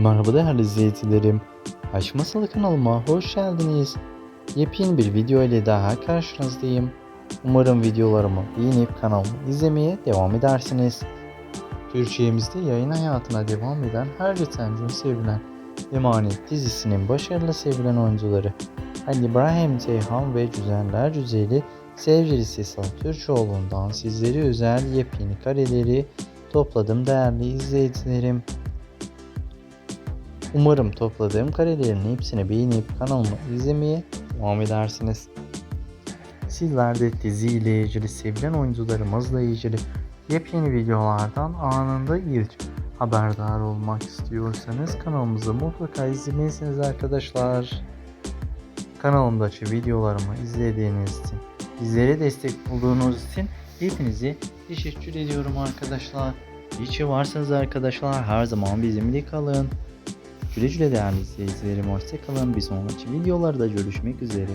Merhaba değerli izleyicilerim. Aşk kanalıma hoş geldiniz. Yepyeni bir video ile daha karşınızdayım. Umarım videolarımı beğenip kanalımı izlemeye devam edersiniz. Türkiye'mizde yayın hayatına devam eden her geçen gün sevilen Emanet dizisinin başarılı sevilen oyuncuları Ali İbrahim Ceyhan ve Güzeller Güzeli sevgilisi Sal Türkoğlu'ndan sizlere özel yepyeni kareleri topladım değerli izleyicilerim. Umarım topladığım karelerin hepsini beğenip kanalımı izlemeye devam edersiniz. Sizler de dizi ile ilgili sevilen oyuncularımızla ilgili yepyeni videolardan anında ilk haberdar olmak istiyorsanız kanalımızı mutlaka izlemelisiniz arkadaşlar. Kanalımdaki videolarımı izlediğiniz için, bizlere destek olduğunuz için hepinize teşekkür ediyorum arkadaşlar. İyi ki varsınız arkadaşlar. Her zaman bizimle kalın. Güle güle değerli izleyicilerim. Hoşçakalın. Bir sonraki videolarda görüşmek üzere.